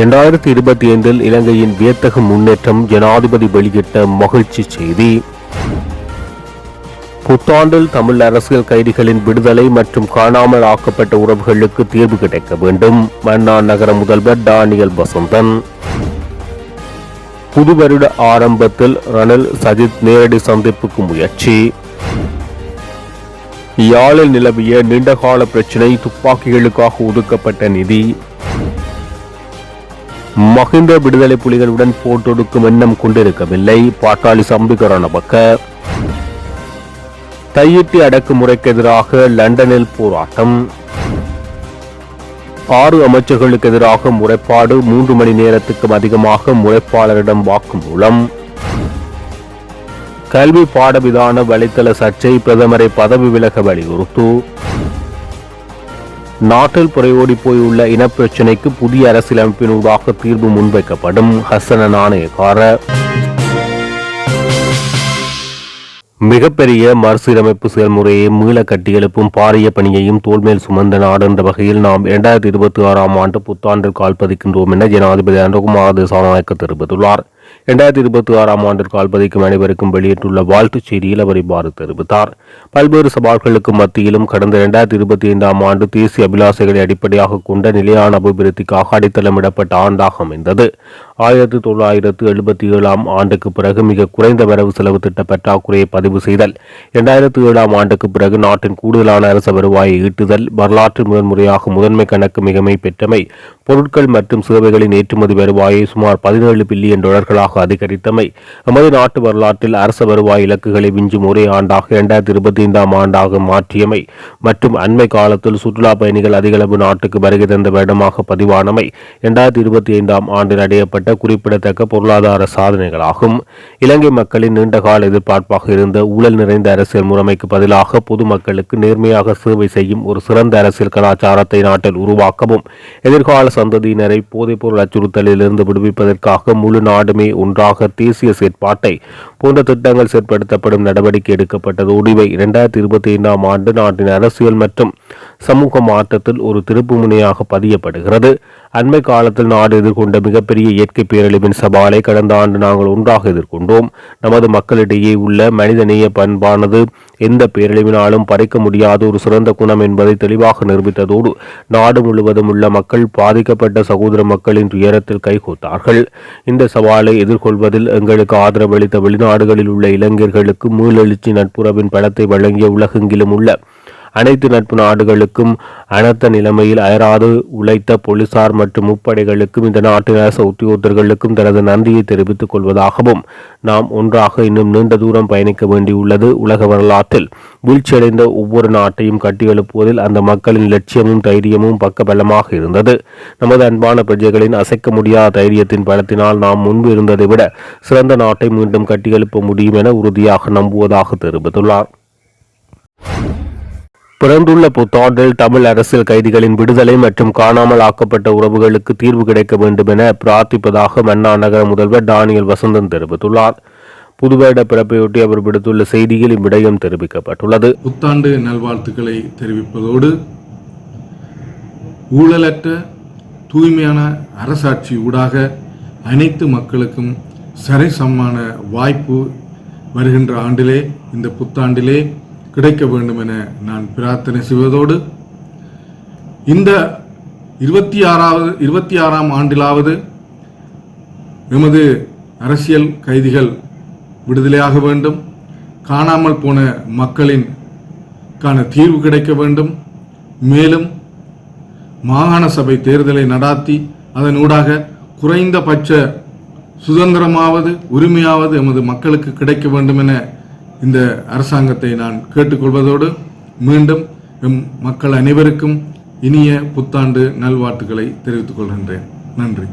இரண்டாயிரத்தி இருபத்தி ஐந்தில் இலங்கையின் வியத்தகு முன்னேற்றம் ஜனாதிபதி வெளியிட்ட மகிழ்ச்சி செய்தி. புத்தாண்டில் தமிழ் அரசியல் கைதிகளின் விடுதலை மற்றும் காணாமல் ஆக்கப்பட்ட உறவுகளுக்கு தீர்வு கிடைக்க வேண்டும். மன்னா நகர முதல்வர் டானியல் வசந்தன். புது வருட ஆரம்பத்தில் ரணில் சஜித் நேரடி சந்திப்புக்கு முயற்சி. யாழில் நிலவிய நீண்டகால பிரச்சினை துப்பாக்கிகளுக்காக ஒதுக்கப்பட்ட நிதி. மகிந்த விடுதலை புலிகளுடன் போட்டொடுக்கும் எண்ணம் கொண்டிருக்கவில்லை. பாட்டாளி சம்பிகரணபக்க தையிட்டி அடக்குமுறைக்கு எதிராக லண்டனில் போராட்டம். ஆறு அமைச்சர்களுக்கு எதிராக முறைப்பாடு மூன்று மணி நேரத்துக்கும் அதிகமாக முறைப்பாளரிடம் வாக்குமூலம். கல்வி பாடவிதான வலைத்தள சர்ச்சை பிரதமரை பதவி விலக வலியுறுத்து. நாட்டில் புறையோடி போயுள்ள இனப்பிரச்சினைக்கு புதிய அரசியலமைப்பினூடாக தீர்வு முன்வைக்கப்படும் ஹசன நாணயக்கார. மிகப்பெரிய மறுசீரமைப்பு செயல்முறையை மீள கட்டியெழுப்பும் பாரிய பணியையும் தோல்மேல் சுமந்த நாடு என்ற வகையில் நாம் இரண்டாயிரத்தி இருபத்தி ஆறாம் ஆண்டு புத்தாண்டில் கால்பதிக்கின்றோம் என ஜனாதிபதி அனுகுமார் திசாநாயக்க தெரிவித்துள்ளார். இரண்டாயிரத்தி இருபத்தி ஆறாம் ஆண்டிற்கு கால்பதிக்கும் அனைவருக்கும் வெளியிட்டுள்ள வாழ்த்துச் செய்தியில் அவர் இவ்வாறு தெரிவித்தார். பல்வேறு சவால்களுக்கு மத்தியிலும் கடந்த இரண்டாயிரத்தி இருபத்தி ஐந்தாம் ஆண்டு தேசிய அபிலாசைகளை அடிப்படையாக கொண்ட நிலையான அபிவிருத்திக்காக அடித்தளமிடப்பட்ட ஆண்டாக அமைந்தது. ஆயிரத்தி தொள்ளாயிரத்து எழுபத்தி ஏழாம் ஆண்டுக்கு பிறகு மிக குறைந்த வரவு செலவு திட்ட பற்றாக்குறையை பதிவு செய்தல் இரண்டாயிரத்தி ஏழாம் ஆண்டுக்கு பிறகு நாட்டின் கூடுதலான அரச வருவாயை ஈட்டுதல் வரலாற்று முதன்முறையாக முதன்மை கணக்கு மிகமை பெற்றமை பொருட்கள் மற்றும் சேவைகளின் ஏற்றுமதி வருவாயை சுமார் பதினேழு பில்லியன் டாலர்களாக அதிகரித்தமை. நமது நாட்டு வரலாற்றில் அரச வருவாய் இலக்குகளை விஞ்சும் ஒரே ஆண்டாக இரண்டாயிரத்தி இருபத்தி ஐந்தாம் ஆண்டாக மாற்றியமை மற்றும் அண்மை காலத்தில் சுற்றுலா பயணிகள் அதிகளவு நாட்டுக்கு வருகை தந்த வருடமாக பதிவானமை இரண்டாயிரத்தி இருபத்தி ஐந்தாம் ஆண்டில் அடையப்பட்ட குறிப்பிடத்தக்க பொருளாதார சாதனைகளாகும். இலங்கை மக்களின் நீண்டகால எதிர்பார்ப்பாக இருந்த ஊழல் நிறைந்த அரசியல் முறைமைக்கு பதிலாக பொதுமக்களுக்கு நேர்மையாக சேவை செய்யும் ஒரு சிறந்த அரசியல் கலாச்சாரத்தை நாட்டில் உருவாக்கவும் எதிர்கால சந்ததியினரை போதைப்பொருள் அச்சுறுத்தலிலிருந்து விடுவிப்பதற்காக முழு நாடுமே ஒன்றாக தேசிய செயற்பாட்டை போன்ற திட்டங்கள் செயற்படுத்தப்படும் நடவடிக்கை எடுக்கப்பட்டதோடு இவை இரண்டாயிரத்தி இருபத்தி ஐந்தாம் ஆண்டு நாட்டின் அரசியல் மற்றும் சமூக மாற்றத்தில் ஒரு திருப்பு முனையாக பதியப்படுகிறது. அண்மை காலத்தில் நாடு எதிர்கொண்ட மிகப்பெரிய இயற்கை பேரழிவின் சவாலை கடந்த ஆண்டு நாங்கள் ஒன்றாக எதிர்கொண்டோம். நமது மக்களிடையே உள்ள மனிதநேய பண்பானது எந்த பேரழிவினாலும் பறிக்க முடியாத ஒரு சிறந்த குணம் என்பதை தெளிவாக நிரூபித்ததோடு நாடு முழுவதும் உள்ள மக்கள் பாதிக்கப்பட்ட சகோதர மக்களின் துயரத்தில் கைகோத்தார்கள். இந்த சவாலை எதிர்கொள்வதில் எங்களுக்கு ஆதரவளித்த வெளிநாடுகளில் உள்ள இளைஞர்களுக்கு மீளெழுச்சி நட்புறவின் படத்தை வழங்கிய உலகெங்கிலும் உள்ள அனைத்து நட்பு நாடுகளுக்கும் அனர்த்த நிலைமையில் அயராது உழைத்த போலீசார் மற்றும் முப்படைகளுக்கும் இந்த நாட்டின் அரசு உத்தியோகத்தர்களுக்கும் தனது நன்றியை தெரிவித்துக் கொள்வதாகவும் நாம் ஒன்றாக இன்னும் நீண்ட தூரம் பயணிக்க வேண்டியுள்ளது உலக வரலாற்றில். வீழ்ச்சியடைந்த ஒவ்வொரு நாட்டையும் கட்டியெழுப்புவதில் அந்த மக்களின் லட்சியமும் தைரியமும் பக்கபலமாக இருந்தது. நமது அன்பான பிரஜைகளின் அசைக்க முடியாத தைரியத்தின் பலத்தினால் நாம் முன்பு இருந்ததை விட சிறந்த நாட்டை மீண்டும் கட்டியெழுப்ப முடியும் என உறுதியாக நம்புவதாக தெரிவித்துள்ளார். பிறந்துள்ள புத்தாண்டில் தமிழ் அரசியல் கைதிகளின் விடுதலை மற்றும் காணாமல் ஆக்கப்பட்ட உறவுகளுக்கு தீர்வு கிடைக்க வேண்டும் என பிரார்த்திப்பதாக மன்னா நகர முதல்வர் டானியல் வசந்தன் தெரிவித்துள்ளார். புதுவேட பிறப்பையொட்டி அவர் விடுத்துள்ள செய்தியில் இவ்விடயம் தெரிவிக்கப்பட்டுள்ளது. புத்தாண்டு நல்வாழ்த்துக்களை தெரிவிப்பதோடு ஊழலற்ற தூய்மையான அரசாட்சி ஊடாக அனைத்து மக்களுக்கும் சரிசமமான வாய்ப்பு வருகின்ற ஆண்டிலே இந்த புத்தாண்டிலே கிடைக்க வேண்டும் என நான் பிரார்த்தனை செய்வதோடு இந்த இருபத்தி ஆறாவது இருபத்தி ஆறாம் ஆண்டிலாவது எமது அரசியல் கைதிகள் விடுதலையாக வேண்டும் காணாமல் போன மக்களின் கான தீர்வு கிடைக்க வேண்டும். மேலும் மாகாண சபை தேர்தலை நடாத்தி அதனூடாக குறைந்தபட்ச சுதந்திரமாவது உரிமையாவது எமது மக்களுக்கு கிடைக்க வேண்டும் என இந்த அரசாங்கத்தை நான் கேட்டுக்கொள்வதோடு மீண்டும் எம் மக்கள் அனைவருக்கும் இனிய புத்தாண்டு நல்வாழ்த்துக்களை தெரிவித்துக் கொள்கின்றேன். நன்றி.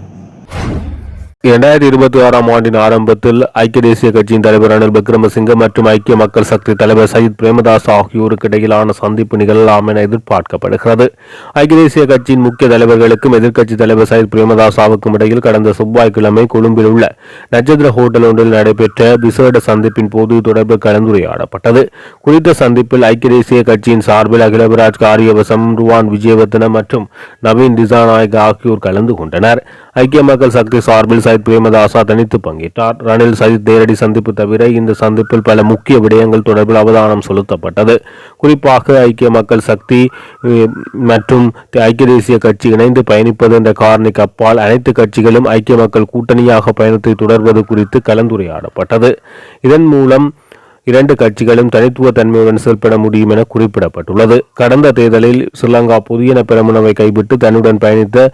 இரண்டாயிரத்தி இருபத்தி ஆறாம் ஆண்டின் ஆரம்பத்தில் ஐக்கிய தேசிய கட்சியின் தலைவர் ரணில் விக்ரமசிங்க மற்றும் ஐக்கிய மக்கள் சக்தி தலைவர் சயித் பிரேமதாஸ் ஆகியோருக்கு இடையிலான சந்திப்பு நிகழலாம் என எதிர்பார்க்கப்படுகிறது. ஐக்கிய தேசிய கட்சியின் முக்கிய தலைவர்களுக்கும் எதிர்க்கட்சி தலைவர் சயித் பிரேமதாசாவுக்கும் இடையில் கடந்த செவ்வாய்க்கிழமை கொழும்பில் உள்ள நட்சத்திர ஹோட்டல் ஒன்றில் நடைபெற்ற விசேட சந்திப்பின் போது தொடர்பு கலந்துரையாடப்பட்டது. குறித்த சந்திப்பில் ஐக்கிய தேசிய கட்சியின் சார்பில் அகிலவிராஜ் காரியவசம் ருவான் விஜயவர்தன மற்றும் நவீன் திசாநாயக் ஆகியோர் கலந்து கொண்டனர். ஐக்கிய மக்கள் சக்தி சார்பில் சயித் பிரேமதாசா தனித்து பங்கேற்றார். ரணில் சயித் நேரடி சந்திப்பு தவிர இந்த சந்திப்பில் பல முக்கிய விடயங்கள் தொடர்பில் அவதானம் செலுத்தப்பட்டது. குறிப்பாக ஐக்கிய மக்கள் சக்தி மற்றும் ஐக்கிய தேசிய கட்சி இணைந்து பயணிப்பது என்ற காரணிக்கு அப்பால் அனைத்து கட்சிகளும் ஐக்கிய மக்கள் கூட்டணியாக பயணத்தை தொடர்வது குறித்து கலந்துரையாடப்பட்டது. இதன் மூலம் இரண்டு கட்சிகளும் தனித்துவ தன்மையுடன் செயல்பட முடியும் என குறிப்பிடப்பட்டுள்ளது. கடந்த தேர்தலில் ஸ்ரீலங்கா புதியன பெருமனவை கைவிட்டு தன்னுடன் பயணித்த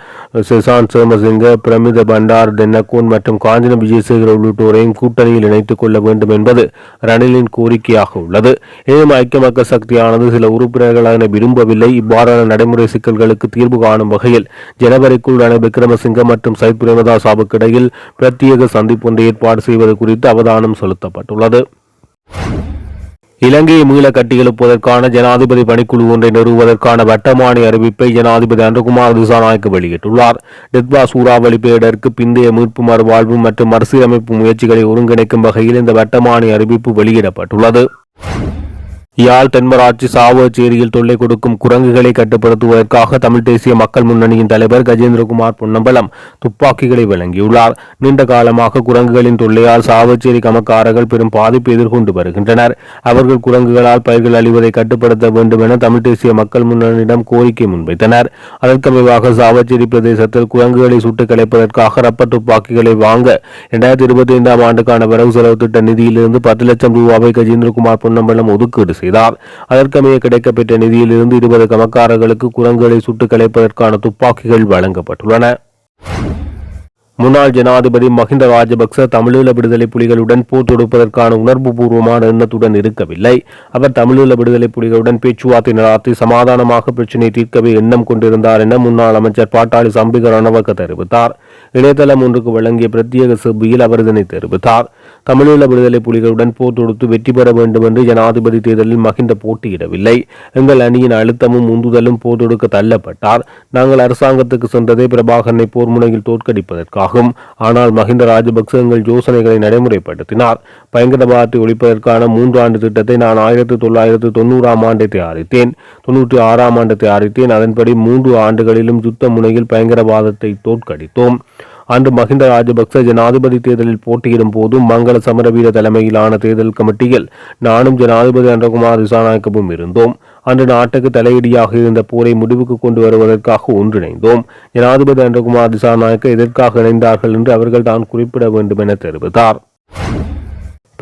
சுசாந்த் சோமசிங்க பிரமித பண்டார் டென்னகோன் மற்றும் காஞ்சன விஜயசேகர் உள்ளிட்டோரையும் கூட்டணியில் இணைத்துக் கொள்ள வேண்டும் என்பது ரணிலின் கோரிக்கையாக உள்ளது. எனினும் ஐக்கிய மக்கள் சக்தியானது சில உறுப்பினர்களான விரும்பவில்லை. இவ்வாறான நடைமுறை சிக்கல்களுக்கு தீர்வு காணும் வகையில் ஜனவரிக்குள் ரணில் விக்ரமசிங்க மற்றும் சைத் பிரேமதாசாவுக்கு இடையில் பிரத்யேக சந்திப்பு ஏற்பாடு செய்வது குறித்து அவதானம் செலுத்தப்பட்டுள்ளது. இலங்கையை மீள கட்டியெழுப்பதற்கான ஜனாதிபதி பணிக்குழு ஒன்றை நிறுவுவதற்கான வட்டமானி அறிவிப்பை ஜனாதிபதி அன்றகுமார் திசாநாயக்க வெளியிட்டுள்ளார். டித்வா சூறாவளி பேரிடருக்கு பிந்தைய மீட்பு மறுவாழ்வு மற்றும் மறுசீரமைப்பு முயற்சிகளை ஒருங்கிணைக்கும் வகையில் இந்த வட்டமானி அறிவிப்பு வெளியிடப்பட்டுள்ளது. யாழ் தென்மராட்சி சாவச்சேரியில் தொல்லை கொடுக்கும் குரங்குகளை கட்டுப்படுத்துவதற்காக தமிழ் தேசிய மக்கள் முன்னணியின் தலைவர் கஜேந்திரகுமார் பொன்னம்பலம் துப்பாக்கிகளை வழங்கியுள்ளார். நீண்ட காலமாக குரங்குகளின் தொல்லையால் சாவச்சேரி கமக்காரர்கள் பெரும் பாதிப்பு எதிர்கொண்டு வருகின்றனர். அவர்கள் குரங்குகளால் பயிர்கள் அழிவதை கட்டுப்படுத்த வேண்டும் என தமிழ் தேசிய மக்கள் முன்னணியிடம் கோரிக்கை முன்வைத்தனர். அதற்கமைவாக சாவச்சேரி பிரதேசத்தில் குரங்குகளை சுட்டுக் கலைப்பதற்காக ரப்பர் துப்பாக்கிகளை வாங்க இரண்டாயிரத்தி இருபத்தி ஐந்தாம் ஆண்டுக்கான வரவு செலவு திட்ட நிதியிலிருந்து பத்து லட்சம் ரூபாவை கஜேந்திரகுமார் பொன்னம்பலம் ஒதுக்கீடு செய்தார். அதற்கமைய கிடைக்கப்பெற்ற நிதியிலிருந்து இருபது கமக்காரர்களுக்கு குரங்குகளை சுட்டுக் கலைப்பதற்கான துப்பாக்கிகள் வழங்கப்பட்டுள்ளன. முன்னாள் ஜனாதிபதி மஹிந்த ராஜபக்ச தமிழீழ விடுதலை புலிகளுடன் போர் தொடுப்பதற்கான உணர்வுபூர்வமான எண்ணத்துடன் இருக்கவில்லை. அவர் தமிழீழ விடுதலை புலிகளுடன் பேச்சுவார்த்தை நடாத்தி சமாதானமாக பிரச்சினை தீர்க்கவே எண்ணம் கொண்டிருந்தார் என முன்னாள் அமைச்சர் பாட்டாளி சம்பிக ரணவக்க தெரிவித்தார். இணையதளம் ஒன்றுக்கு வழங்கிய பிரத்யேக செவ்வியில் அவர் இதனை தெரிவித்தார். தமிழீழ விடுதலை புலிகளுடன் போர் தொடுத்து வெற்றி பெற வேண்டும் என்று ஜனாதிபதி தேர்தலில் மகிந்த போட்டியிடவில்லை எங்கள் அணியின் அழுத்தமும் உந்துதலும் போர் தொடுக்க தள்ளப்பட்டார். நாங்கள் அரசாங்கத்துக்கு சென்றதே பிரபாகரனை போர் முனையில் தோற்கடிப்பதற்காகும். ஆனால் மஹிந்த ராஜபக்ச எங்கள் யோசனைகளை நடைமுறைப்படுத்தினார். பயங்கரவாதத்தை ஒழிப்பதற்கான மூன்று ஆண்டு திட்டத்தை நான் ஆயிரத்தி தொள்ளாயிரத்து தொண்ணூறாம் ஆண்டை தயாரித்தேன். தொன்னூற்றி ஆறாம் ஆண்டு தயாரித்தேன். அதன்படி மூன்று ஆண்டுகளிலும் யுத்த முனையில் பயங்கரவாதத்தை தோற்கடித்தோம். அன்று மஹிந்த ராஜபக்ச ஜனாதிபதி தேர்தலில் போட்டியிடும் போது மங்கள சமரவீர தலைமையிலான தேர்தல் கமிட்டியில் நானும் ஜனாதிபதி அன்றகுமார் திசாநாயக்கவும் இருந்தோம். அன்று நாட்டுக்கு தலையீடியாக இருந்த போரை முடிவுக்கு கொண்டு வருவதற்காக ஒன்றிணைந்தோம். ஜனாதிபதி அன்றகுமார் திசாநாயக்க எதற்காக இணைந்தார்கள் என்று அவர்கள் தான் குறிப்பிட வேண்டும் என தெரிவித்தார்.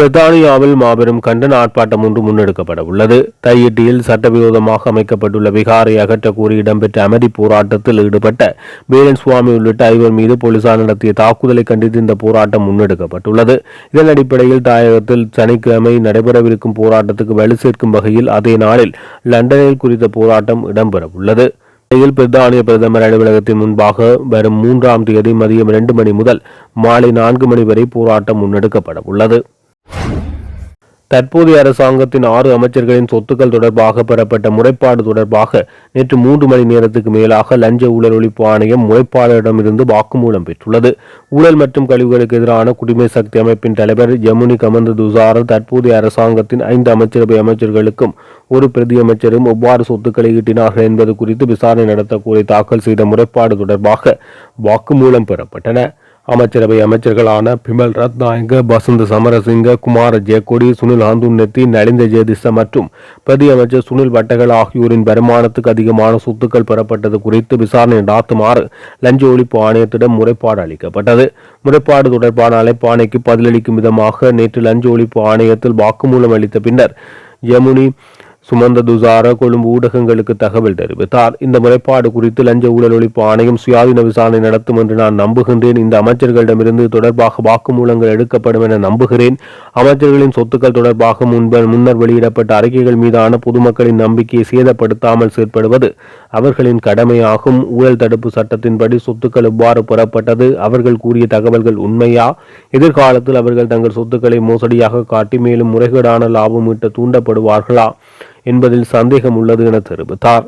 பிரித்தானியாவில் மாபெரும் கண்டன ஆர்ப்பாட்டம் ஒன்று முன்னெடுக்கப்பட உள்ளது. தையிட்டியில் சட்டவிரோதமாக அமைக்கப்பட்டுள்ள விகாரை அகற்ற இடம்பெற்ற அமைதி போராட்டத்தில் ஈடுபட்ட பீரன் சுவாமி உள்ளிட்ட ஐவர் மீது போலீசார் நடத்திய தாக்குதலை கண்டித்து இந்த போராட்டம் முன்னெடுக்கப்பட்டுள்ளது. இதன் அடிப்படையில் தாயகத்தில் சனிக்கிழமை நடைபெறவிருக்கும் போராட்டத்துக்கு வலு சேர்க்கும் வகையில் அதே நாளில் லண்டனில் குறித்த போராட்டம் இடம்பெற உள்ளது பிரித்தானிய பிரதமர் அலுவலகத்தின் முன்பாக வரும் மூன்றாம் தேதி மதியம் இரண்டு மணி முதல் மாலை நான்கு மணி வரை போராட்டம் முன்னெடுக்கப்பட உள்ளது தற்போதைய அரசாங்கத்தின் ஆறு அமைச்சர்களின் சொத்துக்கள் தொடர்பாக பெறப்பட்ட முறைப்பாடு தொடர்பாக நேற்று மூன்று மணி நேரத்துக்கு மேலாக லஞ்ச ஊழல் ஒழிப்பு ஆணையம் முறைப்பாளரிடமிருந்து வாக்குமூலம் பெற்றுள்ளது. ஊழல் மற்றும் கழிவுகளுக்கு எதிரான குடிமை சக்தி அமைப்பின் தலைவர் ஜமுனி கமந்த துசார தற்போதைய அரசாங்கத்தின் ஐந்து அமைச்சரவை அமைச்சர்களுக்கும் ஒரு பிரதி அமைச்சரும் எவ்வாறு சொத்துக்களை ஈட்டினார்கள் என்பது குறித்து விசாரணை நடத்த கோரி தாக்கல் செய்த முறைப்பாடு தொடர்பாக வாக்குமூலம் பெறப்பட்டன. அமைச்சரவை அமைச்சர்களான பிமல் ரத்நாயங்க பசந்த் சமரசிங்க குமார ஜெயக்கொடி சுனில் ஆந்துன்னெத்தி நலிந்த ஜெயதிச மற்றும் பிரதி அமைச்சர் சுனில் வட்டகல் ஆகியோரின் வருமானத்துக்கு அதிகமான சொத்துக்கள் பெறப்பட்டது குறித்து விசாரணை நடாத்துமாறு லஞ்ச ஒழிப்பு ஆணையத்திடம் முறைப்பாடு அளிக்கப்பட்டது. முறைப்பாடு தொடர்பான அழைப்பாணைக்கு பதிலளிக்கும் விதமாக நேற்று லஞ்ச ஒழிப்பு ஆணையத்தில் வாக்குமூலம் அளித்த பின்னர் யமுனி சுமந்த துசார கொழும்பு ஊடகங்களுக்கு தகவல் தெரிவித்தார். இந்த முறைப்பாடு குறித்து லஞ்ச ஊழல் ஒழிப்பு ஆணையம் சுயாதீன விசாரணை நடத்தும் என்று நான் நம்புகின்றேன். இந்த அமைச்சர்களிடமிருந்து தொடர்பாக வாக்குமூலங்கள் எடுக்கப்படும் என நம்புகிறேன். அமைச்சர்களின் சொத்துக்கள் தொடர்பாக முன்பு முன்னர் வெளியிடப்பட்ட அறிக்கைகள் மீதான பொதுமக்களின் நம்பிக்கையை சேதப்படுத்தாமல் செயற்படுவது அவர்களின் கடமையாகும். ஊழல் தடுப்பு சட்டத்தின்படி சொத்துக்கள் இவ்வாறு பெறப்பட்டது? அவர்கள் கூறிய தகவல்கள் உண்மையா? எதிர்காலத்தில் அவர்கள் தங்கள் சொத்துக்களை மோசடியாக காட்டி மேலும் முறைகேடான லாபம் ஈட்ட தூண்டப்படுவார்களா? என்பதில் சந்தேகம் உள்ளது என தெரிவித்தார்.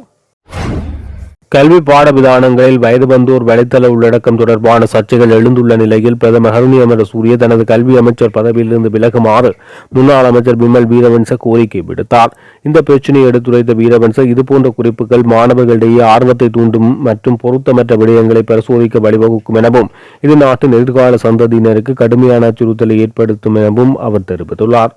கல்வி பாடவிதானங்களில் விதானங்களில் வயதுபந்தோர் வலைத்தள உள்ளடக்கம் தொடர்பான சர்ச்சைகள் எழுந்துள்ள நிலையில் பிரதமர் ஹருணி அமரசூரிய தனது கல்வி அமைச்சர் பதவியிலிருந்து விலகுமாறு முன்னாள் அமைச்சர் பிமல் வீரவன்ச கோரிக்கை விடுத்தார். இந்த பிரச்சனையை எடுத்துரைத்த வீரவன்ச இதுபோன்ற குறிப்புகள் மாணவர்களிடையே ஆர்வத்தை தூண்டும் மற்றும் பொருத்தமற்ற விடயங்களை பரிசோதிக்க வழிவகுக்கும் எனவும் இது நாட்டின் எதிர்கால சந்ததியினருக்கு கடுமையான அச்சுறுத்தலை ஏற்படுத்தும் எனவும் அவர் தெரிவித்துள்ளார்.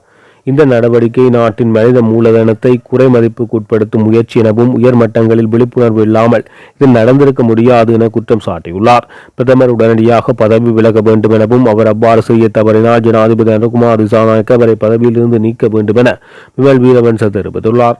இந்த நடவடிக்கை நாட்டின் மனித மூலதனத்தை குறைமதிப்புக்குட்படுத்தும் முயற்சி எனவும் உயர் மட்டங்களில் விழிப்புணர்வு இல்லாமல் இது நடந்திருக்க முடியாது என குற்றம் சாட்டியுள்ளார். பிரதமர் உடனடியாக பதவி விலக வேண்டும் எனவும் அவர் அவ்வாறு செய்ய தவறினால் ஜனாதிபதி அனுகுமார் திசாநாயக்க அவரை பதவியிலிருந்து நீக்க வேண்டும் என விமல் வீரவன்ச தெரிவித்துள்ளார்.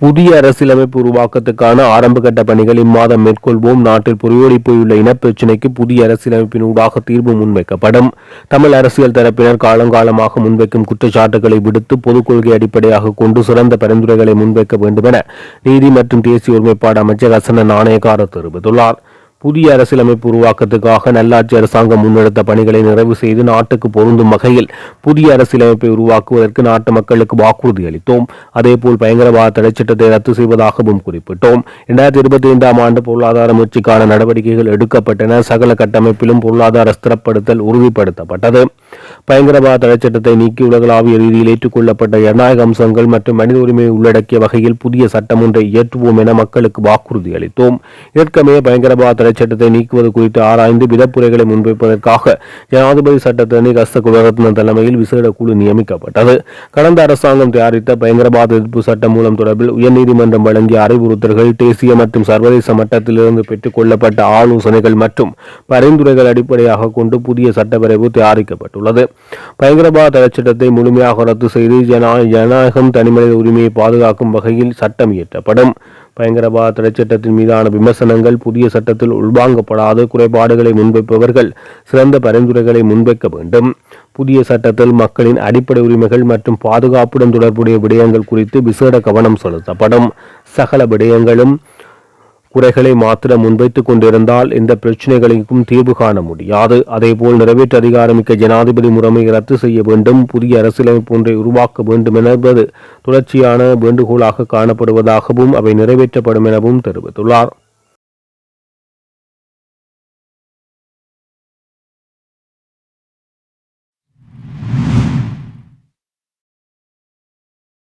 புதிய அரசியலமைப்பு உருவாக்கத்துக்கான ஆரம்பகட்ட பணிகள் இம்மாதம் மேற்கொள்வோம். நாட்டில் புரியோடி போயுள்ள இனப்பிரச்சினைக்கு புதிய அரசியலமைப்பின் ஊடாக தீர்வு முன்வைக்கப்படும். தமிழ் அரசியல் தரப்பினர் காலங்காலமாக முன்வைக்கும் குற்றச்சாட்டுகளை விடுத்து பொதுக் கொள்கை அடிப்படையாக கொண்டு சிறந்த பரிந்துரைகளை முன்வைக்க வேண்டும் என நீதி மற்றும் தேசிய ஒருமைப்பாடு அமைச்சர் ஹசன நாணயக்கார தெரிவித்துள்ளார். புதிய அரசியலமைப்பு உருவாக்கத்துக்காக நல்லாட்சி அரசாங்கம் முன்னெடுத்த பணிகளை நிறைவு செய்து நாட்டுக்கு பொருந்தும் வகையில் புதிய அரசியலமைப்பை உருவாக்குவதற்கு நாட்டு மக்களுக்கு வாக்குறுதி அளித்தோம். அதேபோல் பயங்கரவாத தடைச்சட்டத்தை ரத்து செய்வதாகவும் குறிப்பிட்டோம். இரண்டாயிரத்தி இருபத்தி ஐந்தாம் ஆண்டு பொருளாதார முயற்சிக்கான நடவடிக்கைகள் எடுக்கப்பட்டன. சகல கட்டமைப்பிலும் பொருளாதார ஸ்திரப்படுத்தல் உறுதிப்படுத்தப்பட்டது. பயங்கரவாத தடைச்சட்டத்தை நீக்கி உலகளாவிய ரீதியில் ஏற்றுக்கொள்ளப்பட்ட ஜனநாயக அம்சங்கள் மற்றும் மனித உரிமையை உள்ளடக்கிய வகையில் புதிய சட்டம் ஒன்றை இயற்றுவோம் என மக்களுக்கு வாக்குறுதி அளித்தோம். இதற்கமே பயங்கரவாத சட்டத்தை நீக்குவது குறித்து ஆராய்ந்து விதப்புரைகளை முன்வைப்பதற்காக ஜனாதிபதி சட்டத்தினை கஸ்த குலரத்ன தலைமையில் விசேட குழு நியமிக்கப்பட்டது. கடந்த அரசாங்கம் தயாரித்த பயங்கரவாத எதிர்ப்பு சட்டம் மூலம் தொடர்பில் உயர்நீதிமன்றம் வழங்கிய அறிவுறுத்தல்கள் தேசிய மற்றும் சர்வதேச மட்டத்திலிருந்து பெற்றுக் கொள்ளப்பட்ட ஆலோசனைகள் மற்றும் பரிந்துரைகள் அடிப்படையாக கொண்டு புதிய சட்டவரைவு தயாரிக்கப்பட்டுள்ளது. பயங்கரவாத சட்டத்தை முழுமையாக ரத்து செய்து ஜனா ஜனநாயகம் தனிமனித உரிமையை பாதுகாக்கும் வகையில் சட்டம் இயற்றப்படும். பயங்கரவாத தடைச்சட்டத்தின் மீதான விமர்சனங்கள் புதிய சட்டத்தில் உள்வாங்கப்படாத. குறைபாடுகளை முன்வைப்பவர்கள் சிறந்த பரிந்துரைகளை முன்வைக்க வேண்டும். புதிய சட்டத்தில் மக்களின் அடிப்படை உரிமைகள் மற்றும் பாதுகாப்புடன் தொடர்புடைய விடயங்கள் குறித்து விசேட கவனம் செலுத்தப்படும். சகல விடயங்களும் குறைகளை மாத்திரம் முன்வைத்துக் கொண்டிருந்தால் இந்த பிரச்சனைகளுக்கும் தீர்வு காண முடியாது. அதேபோல் நிறைவேற்று அதிகாரமிக்க ஜனாதிபதி முறைமை ரத்து செய்ய வேண்டும். புதிய அரசியலமைப்பு ஒன்றை உருவாக்க வேண்டும் என்பது தொடர்ச்சியான வேண்டுகோளாக காணப்படுவதாகவும் அவை நிறைவேற்றப்படும் எனவும் தெரிவித்துள்ளார்.